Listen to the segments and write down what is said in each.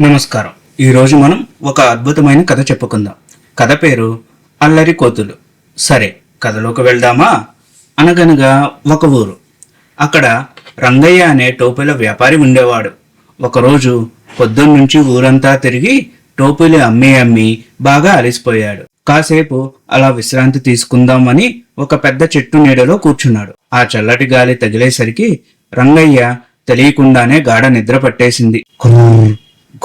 నమస్కారం. ఈరోజు మనం ఒక అద్భుతమైన కథ చెప్పుకుందాం. కథ పేరు అల్లరి కోతులు. సరే కథలోకి వెళ్దామా? అనగనగా ఒక ఊరు. అక్కడ రంగయ్య అనే టోపీల వ్యాపారి ఉండేవాడు. ఒకరోజు పొద్దున్నుంచి ఊరంతా తిరిగి టోపీలు అమ్మి అమ్మి బాగా అలసిపోయాడు. కాసేపు అలా విశ్రాంతి తీసుకుందామని ఒక పెద్ద చెట్టు నీడలో కూర్చున్నాడు. ఆ చల్లటి గాలి తగిలేసరికి రంగయ్య తెలియకుండానే గాఢ నిద్ర పట్టేసింది.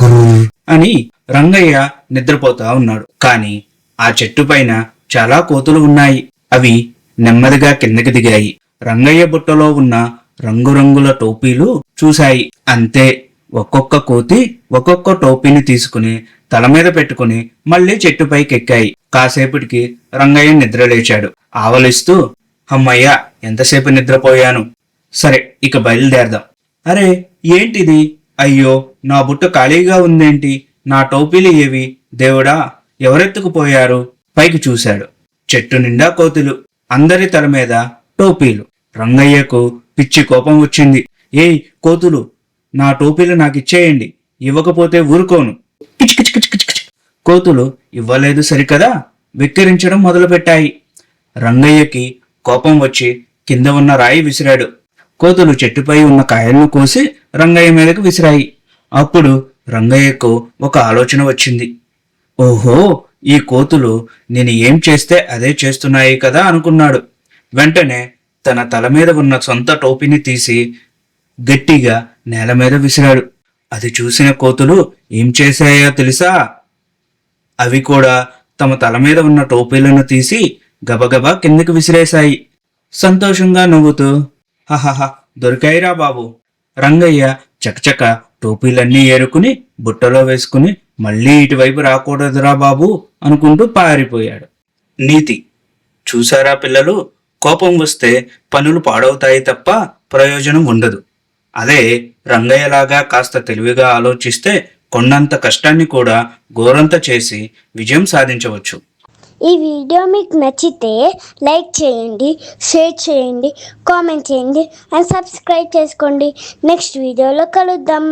గురువు. అని రంగయ్య నిద్రపోతా ఉన్నాడు. కాని ఆ చెట్టు పైన చాలా కోతులు ఉన్నాయి. అవి నెమ్మదిగా కిందకి దిగాయి. రంగయ్య బుట్టలో ఉన్న రంగురంగుల టోపీలు చూశాయి. అంతే. ఒక్కొక్క కోతి ఒక్కొక్క టోపీని తీసుకుని తల మీద పెట్టుకుని మళ్ళీ చెట్టుపైకి ఎక్కాయి కాసేపటికి రంగయ్య నిద్ర లేచాడు ఆవలిస్తూ అమ్మయ్య ఎంతసేపు నిద్రపోయాను? సరే ఇక బయలుదేరదాం. అరే ఏంటిది? అయ్యో నా బుట్ట ఖాళీగా ఉందేంటి? నా టోపీలు ఏవి? దేవుడా ఎవరెత్తుకుపోయారు పైకి చూశాడు. చెట్టు నిండా కోతులు అందరి తల మీద టోపీలు. రంగయ్యకు పిచ్చి కోపం వచ్చింది. ఏయ్ కోతులు నా టోపీలు నాకిచ్చేయండి ఇవ్వకపోతే ఊరుకోను. కోతులు ఇవ్వలేదు సరికదా? వెక్కిరించడం మొదలుపెట్టాయి. రంగయ్యకి కోపం వచ్చి కింద ఉన్న రాయి విసిరాడు. కోతులు చెట్టుపై ఉన్న కాయలను కోసి రంగయ్య మీదకు విసిరాయి. అప్పుడు రంగయ్యకు ఒక ఆలోచన వచ్చింది. ఓహో ఈ కోతులు నేను ఏం చేస్తే అదే చేస్తున్నాయి కదా అనుకున్నాడు. వెంటనే తన తల మీద ఉన్న సొంత టోపీని తీసి గట్టిగా నేల మీద విసిరాడు. అది చూసిన కోతులు ఏం చేశాయో తెలుసా? అవి కూడా తమ తల మీద ఉన్న టోపీలను తీసి గబగబా కిందకి విసిరేశాయి. సంతోషంగా నవ్వుతూ హహహ దొరికాయిరా బాబు. రంగయ్య చకచక టోపీలన్నీ ఏరుకుని బుట్టలో వేసుకుని మళ్ళీ ఇటువైపు రాకూడదురా బాబు అనుకుంటూ పారిపోయాడు. నీతి చూసారా పిల్లలు? కోపం వస్తే పనులు పాడవుతాయి తప్ప ప్రయోజనం ఉండదు. అదే రంగయ్యలాగా కాస్త తెలివిగా ఆలోచిస్తే కొండంత కష్టాన్ని కూడా గోరంత చేసి విజయం సాధించవచ్చు. ఈ వీడియో మీకు నచ్చితే లైక్ చేయండి షేర్ చేయండి కామెంట్ చేయండి అండ్ సబ్స్క్రైబ్ చేసుకోండి. నెక్స్ట్ వీడియోలో కలుద్దాం.